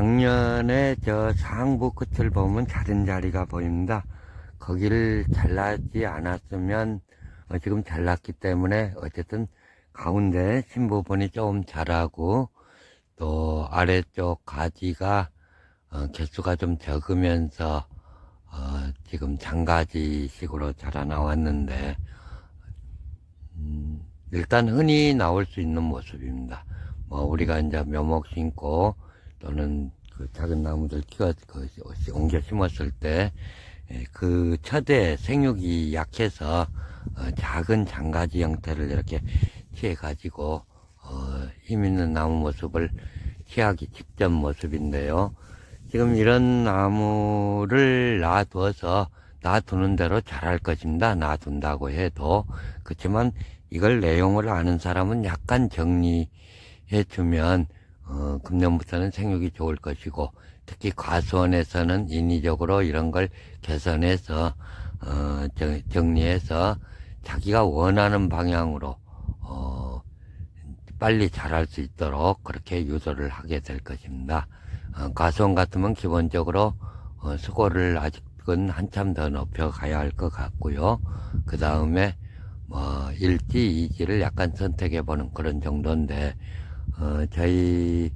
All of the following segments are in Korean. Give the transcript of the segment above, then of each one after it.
작년에 저 상부 끝을 보면 자른 자리가 보입니다. 거기를 잘라지 않았으면 어, 지금 잘랐기 때문에 어쨌든 가운데 신 부분이 조금 자라고 또 아래쪽 가지가 어, 개수가 좀 적으면서 어, 지금 장가지 식으로 자라 나왔는데 음, 일단 흔히 나올 수 있는 모습입니다. 뭐 우리가 이제 묘목 심고 또는 그 작은 나무들 키워 그 옮겨 심었을 때 그 첫에 생육이 약해서 어, 작은 장가지 형태를 이렇게 취해 가지고 어, 힘 있는 나무 모습을 취하기 직전 모습인데요. 지금 이런 나무를 놔두어서 놔두는 대로 자랄 것입니다. 놔둔다고 해도 그렇지만 이걸 내용을 아는 사람은 약간 정리해 주면 어, 금년부터는 생육이 좋을 것이고 특히 과수원에서는 인위적으로 이런 걸 개선해서 어, 정, 정리해서 자기가 원하는 방향으로 어, 빨리 자랄 수 있도록 그렇게 유도를 하게 될 것입니다. 어, 과수원 같으면 기본적으로 어, 수고를 아직은 한참 더 높여 가야 할 것 같고요. 그 다음에 뭐 일지 이지를 약간 선택해 보는 그런 정도인데 어, 저희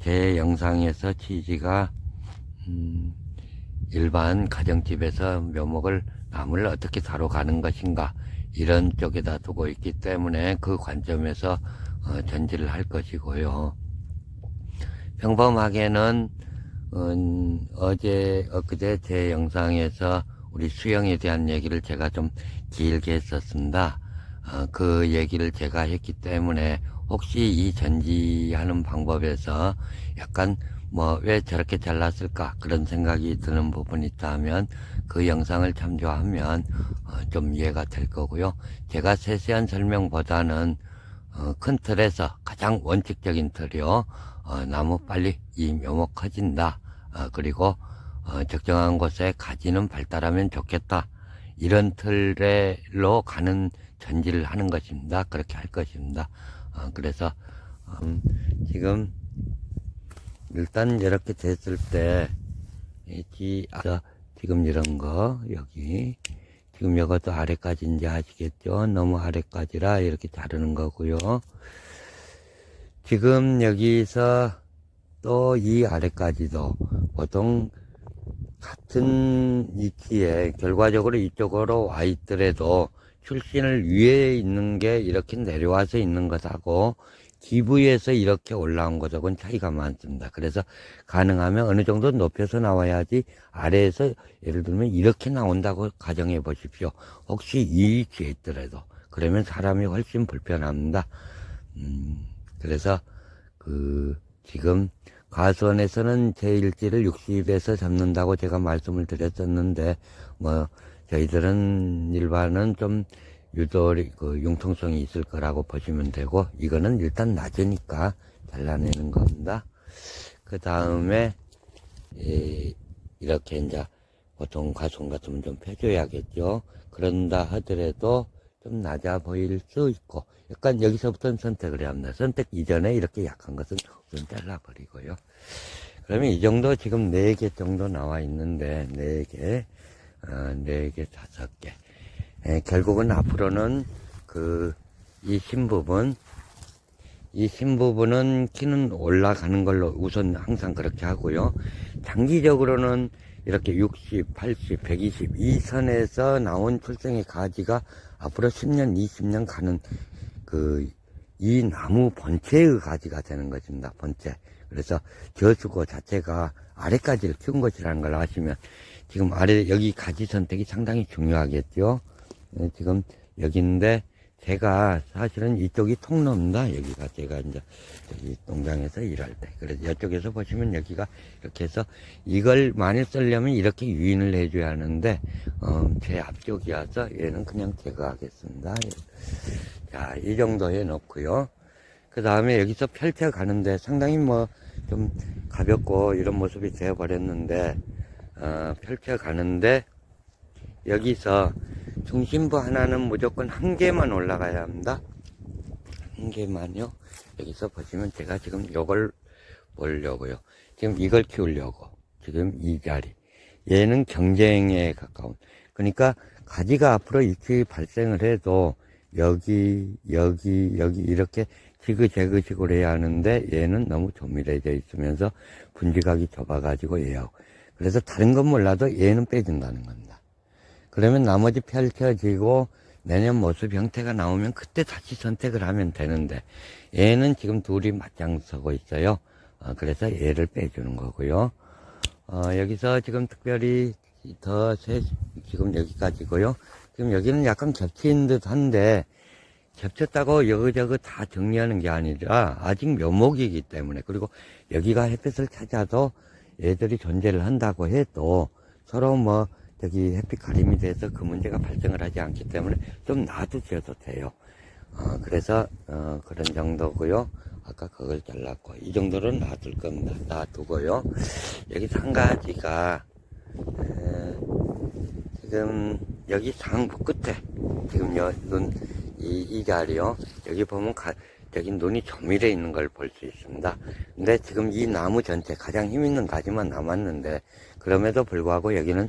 제 영상에서 취지가 음, 일반 가정집에서 묘목을 나무를 어떻게 다뤄가는 것인가 이런 쪽에다 두고 있기 때문에 그 관점에서 어, 전지를 할 것이고요. 평범하게는 음, 어제 엊그제 제 영상에서 우리 수영에 대한 얘기를 제가 좀 길게 했었습니다. 어, 그 얘기를 제가 했기 때문에 혹시 이 전지하는 방법에서 약간 뭐 왜 저렇게 잘랐을까 그런 생각이 드는 부분이 있다면 그 영상을 참조하면 어, 좀 이해가 될 거고요. 제가 세세한 설명보다는 어, 큰 틀에서 가장 원칙적인 틀이요. 어, 나무 빨리 이 묘목 커진다. 어, 그리고 어, 적정한 곳에 가지는 발달하면 좋겠다. 이런 틀로 가는 전지를 하는 것입니다. 그렇게 할 것입니다. 어, 그래서 음, 지금 일단 이렇게 됐을 때 이, 아, 지금 이런 거 여기 지금 이것도 아래까지 이제 아시겠죠? 너무 아래까지라 이렇게 자르는 거고요. 지금 여기서 또 이 아래까지도 보통 같은 위치에 결과적으로 이쪽으로 와 있더라도 출신을 위에 있는 게 이렇게 내려와서 있는 것하고 기부에서 이렇게 올라온 것하고는 차이가 많습니다. 그래서 가능하면 어느 정도 높여서 나와야지 아래에서 예를 들면 이렇게 나온다고 가정해 보십시오. 혹시 이 위치에 있더라도 그러면 사람이 훨씬 불편합니다. 음, 그래서 그 지금 가수원에서는 제 일지를 60에서 잡는다고 제가 말씀을 드렸었는데 뭐 저희들은 일반은 좀 유도리 그 융통성이 있을 거라고 보시면 되고 이거는 일단 낮으니까 잘라내는 겁니다. 그 다음에 이렇게 이제 보통 과송 같으면 좀 펴줘야겠죠. 그런다 하더라도 좀 낮아 보일 수 있고 약간 여기서부터는 선택을 해야 합니다. 선택 이전에 이렇게 약한 것은 우선 잘라버리고요. 그러면 이 정도 지금 4개 정도 나와 있는데 4개 어, 4개 5개 에, 결국은 앞으로는 그이 신부분 이 신부분은 키는 올라가는 걸로 우선 항상 그렇게 하고요. 장기적으로는 이렇게 60, 80, 120 이 선에서 나온 출생의 가지가 앞으로 10년, 20년 가는 그 이 나무 본체의 가지가 되는 것입니다. 본체. 그래서 저수고 자체가 아래까지를 키운 것이라는 걸 아시면 지금 아래 여기 가지 선택이 상당히 중요하겠죠. 네, 지금 여기인데 제가 사실은 이쪽이 통로입니다. 여기가 제가 이제 여기 농장에서 일할 때. 그래서 이쪽에서 보시면 여기가 이렇게 해서 이걸 많이 쓰려면 이렇게 유인을 해줘야 하는데, 어, 제 앞쪽이어서 얘는 그냥 제거하겠습니다. 자, 이 정도 해 놓고요. 그 다음에 여기서 펼쳐 가는데 상당히 뭐 좀 가볍고 이런 모습이 되어 버렸는데, 어, 펼쳐 가는데, 여기서 중심부 하나는 무조건 한 개만 올라가야 합니다. 한 개만요. 여기서 보시면 제가 지금 요걸 보려고요. 지금 이걸 키우려고 지금 이 자리 얘는 경쟁에 가까운 그러니까 가지가 앞으로 이렇게 발생을 해도 여기 여기 여기 이렇게 지그재그식으로 해야 하는데 얘는 너무 조밀해져 있으면서 분지각이 좁아가지고 얘하고 그래서 다른 건 몰라도 얘는 빼준다는 겁니다. 그러면 나머지 펼쳐지고 내년 모습 형태가 나오면 그때 다시 선택을 하면 되는데 얘는 지금 둘이 맞짱 서고 있어요. 어, 그래서 얘를 빼주는 거고요. 어, 여기서 지금 특별히 더 세, 지금 여기까지고요. 지금 여기는 약간 겹친 듯 한데 겹쳤다고 여기저기 다 정리하는 게 아니라 아직 묘목이기 때문에 그리고 여기가 햇빛을 찾아도 얘들이 존재를 한다고 해도 서로 뭐 저기 햇빛 가림이 돼서 그 문제가 발생을 하지 않기 때문에 좀 놔두셔도 돼요. 어, 그래서 어, 그런 정도고요. 아까 그걸 잘랐고 이 정도는 놔둘 겁니다. 놔두고요. 여기서 한 가지가 에, 지금 여기 상부 끝에 지금 여눈 이, 이 자리요. 여기 보면 가, 여기 눈이 조밀해 있는 걸 볼 수 있습니다. 근데 지금 이 나무 전체 가장 힘 있는 가지만 남았는데 그럼에도 불구하고 여기는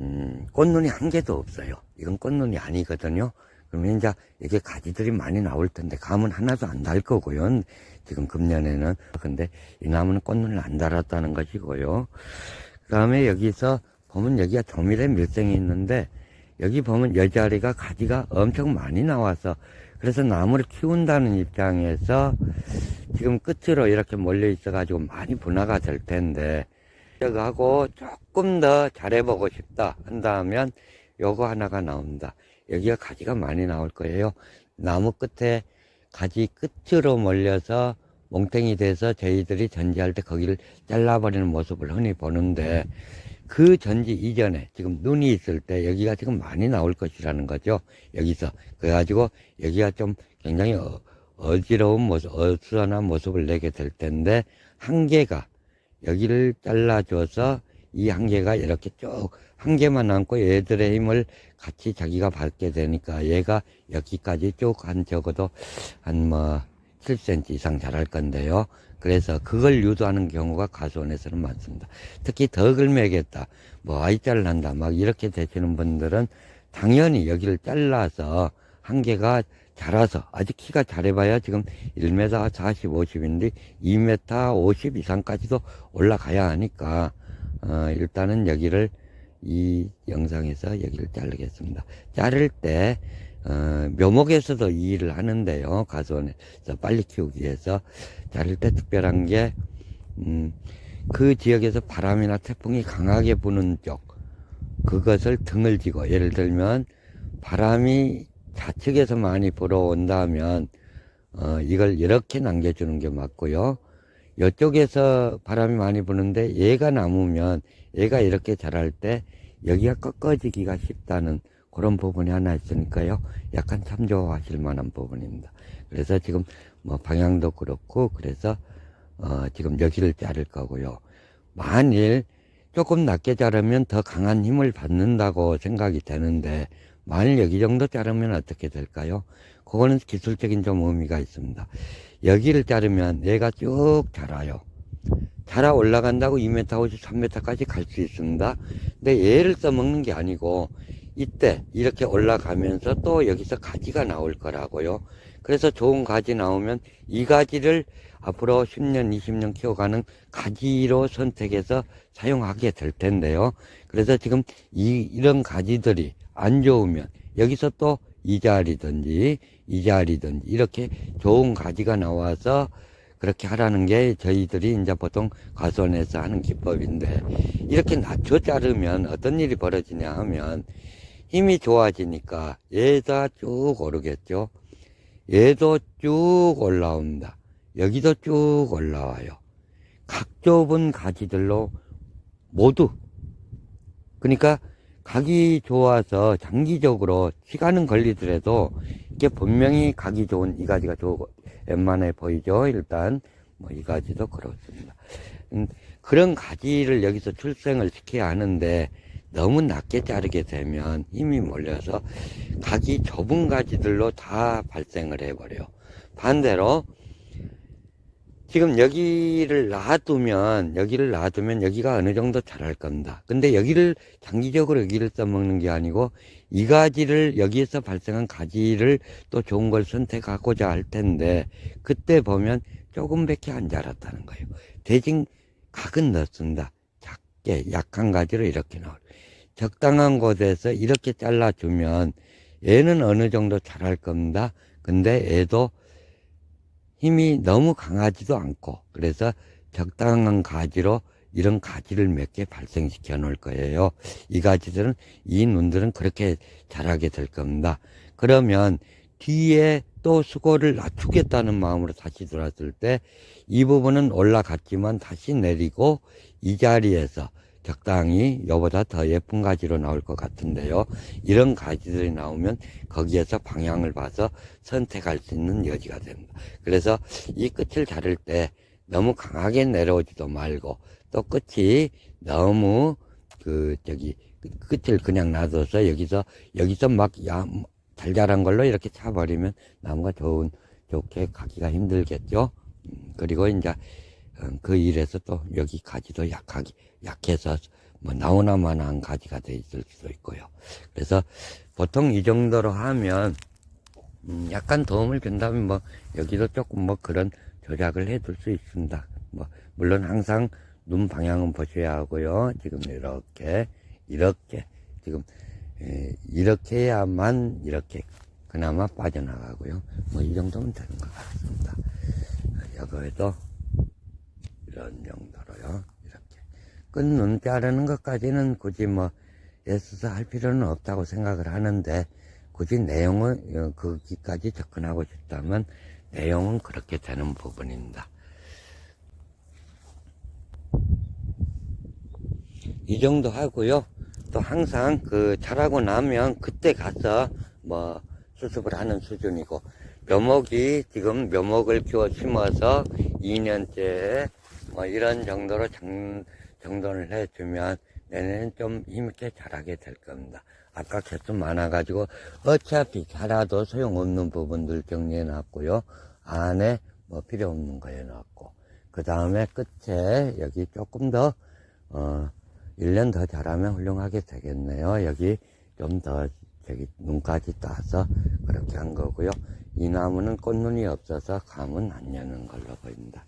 음, 꽃눈이 한 개도 없어요. 이건 꽃눈이 아니거든요. 그러면 이제 이게 가지들이 많이 나올 텐데 감은 하나도 안 달 거고요. 지금 금년에는 근데 이 나무는 꽃눈을 안 달았다는 것이고요. 그 다음에 여기서 보면 여기가 조밀의 밀생이 있는데 여기 보면 여자리가 가지가 엄청 많이 나와서 그래서 나무를 키운다는 입장에서 지금 끝으로 이렇게 몰려 있어 가지고 많이 분화가 될 텐데 하고 조금 더 잘해보고 싶다 한다면 요거 하나가 나온다. 여기가 가지가 많이 나올 거예요. 나무 끝에 가지 끝으로 몰려서 몽탱이 돼서 저희들이 전지할 때 거기를 잘라버리는 모습을 흔히 보는데 그 전지 이전에 지금 눈이 있을 때 여기가 지금 많이 나올 것이라는 거죠. 여기서. 그래가지고 여기가 좀 굉장히 어, 어지러운 모습, 어수선한 모습을 내게 될 텐데 한 개가 여기를 잘라줘서 이 한 개가 이렇게 쭉 한 개만 남고 얘들의 힘을 같이 자기가 받게 되니까 얘가 여기까지 쭉 한 적어도 한 뭐 7cm 이상 자랄 건데요. 그래서 그걸 유도하는 경우가 가수원에서는 많습니다. 특히 덕을 매겠다, 뭐 I자를 한다, 막 이렇게 되시는 분들은 당연히 여기를 잘라서 한 개가 자라서 아직 키가 잘해봐야 지금 1m 40, 50인데 2m 50 이상까지도 올라가야 하니까 어, 일단은 여기를 이 영상에서 여기를 자르겠습니다. 자를 때 어, 묘목에서도 이 일을 하는데요. 가수원에서 빨리 키우기 위해서 자를 때 특별한 게, 음, 그 지역에서 바람이나 태풍이 강하게 부는 쪽, 그것을 등을 지고, 예를 들면, 바람이 좌측에서 많이 불어온다면, 어, 이걸 이렇게 남겨주는 게 맞고요. 이쪽에서 바람이 많이 부는데 얘가 남으면 얘가 이렇게 자랄 때 여기가 꺾어지기가 쉽다는 그런 부분이 하나 있으니까요. 약간 참조하실 만한 부분입니다. 그래서 지금 뭐 방향도 그렇고 그래서 어 지금 여기를 자를 거고요. 만일 조금 낮게 자르면 더 강한 힘을 받는다고 생각이 되는데 만일 여기 정도 자르면 어떻게 될까요? 그거는 기술적인 좀 의미가 있습니다. 여기를 자르면 얘가 쭉 자라요. 자라 올라간다고 2m, 50, 3m까지 갈 수 있습니다. 근데 얘를 써먹는 게 아니고 이때 이렇게 올라가면서 또 여기서 가지가 나올 거라고요. 그래서 좋은 가지 나오면 이 가지를 앞으로 10년, 20년 키워가는 가지로 선택해서 사용하게 될 텐데요. 그래서 지금 이, 이런 가지들이 안 좋으면 여기서 또 이 자리든지 이 자리든지 이렇게 좋은 가지가 나와서 그렇게 하라는 게 저희들이 이제 보통 가수원에서 하는 기법인데 이렇게 낮춰 자르면 어떤 일이 벌어지냐 하면 힘이 좋아지니까 얘가 쭉 오르겠죠. 얘도 쭉 올라옵니다. 여기도 쭉 올라와요. 각 좁은 가지들로 모두. 그러니까 각이 좋아서 장기적으로 시간은 걸리더라도 이게 분명히 각이 좋은 이 가지가 좋고 웬만해 보이죠. 일단 뭐 이 가지도 그렇습니다. 음, 그런 가지를 여기서 출생을 시켜야 하는데 너무 낮게 자르게 되면 힘이 몰려서 각이 좁은 가지들로 다 발생을 해버려요. 반대로 지금 여기를 놔두면, 여기를 놔두면 여기가 어느 정도 자랄 겁니다. 근데 여기를 장기적으로 여기를 써먹는 게 아니고 이 가지를 여기에서 발생한 가지를 또 좋은 걸 선택하고자 할 텐데 그때 보면 조금밖에 안 자랐다는 거예요. 대신 각은 넣습니다. 작게 약한 가지로 이렇게 나올. 적당한 곳에서 이렇게 잘라주면 얘는 어느 정도 자랄 겁니다. 근데 얘도 힘이 너무 강하지도 않고 그래서 적당한 가지로 이런 가지를 몇 개 발생시켜 놓을 거예요. 이 가지들은 이 눈들은 그렇게 자라게 될 겁니다. 그러면 뒤에 또 수고를 낮추겠다는 마음으로 다시 들어왔을 때 이 부분은 올라갔지만 다시 내리고 이 자리에서 적당히 여보다 더 예쁜 가지로 나올 것 같은데요. 이런 가지들이 나오면 거기에서 방향을 봐서 선택할 수 있는 여지가 됩니다. 그래서 이 끝을 자를 때 너무 강하게 내려오지도 말고 또 끝이 너무 그 저기 끝- 끝을 그냥 놔둬서 여기서 여기서 막 잘 자란 걸로 이렇게 차 버리면 나무가 좋은 좋게 가기가 힘들겠죠. 음, 그리고 이제 어, 그 일에서 또 여기 가지도 약하게 약해서 뭐 나오나마나한 가지가 돼 있을 수도 있고요. 그래서 보통 이 정도로 하면 음, 약간 도움을 준다면 뭐 여기도 조금 뭐 그런 조작을 해둘 수 있습니다. 뭐 물론 항상 눈 방향은 보셔야 하고요. 지금 이렇게 이렇게 지금 에, 이렇게 해야만 이렇게 그나마 빠져나가고요. 뭐 이 정도면 되는 것 같습니다. 여기에도 이런 정도로요. 이렇게 끝눈 자르는 것까지는 굳이 뭐 애써서 할 필요는 없다고 생각을 하는데 굳이 내용은 어, 거기까지 접근하고 싶다면 내용은 그렇게 되는 부분입니다. 이 정도 하고요. 또 항상 그 자라고 나면 그때 가서 뭐 수습을 하는 수준이고 묘목이 지금 묘목을 키워 심어서 2년째 뭐 이런 정도로 정, 정돈을 해주면 내년엔 좀 힘있게 자라게 될 겁니다. 아까 개수 많아가지고 어차피 자라도 소용없는 부분들 정리해 놨고요. 안에 뭐 필요 없는 거 해놨고 그 다음에 끝에 여기 조금 더 어, 1년 더 자라면 훌륭하게 되겠네요. 여기 좀 더 저기 눈까지 따서 그렇게 한 거고요. 이 나무는 꽃눈이 없어서 감은 안 여는 걸로 보입니다.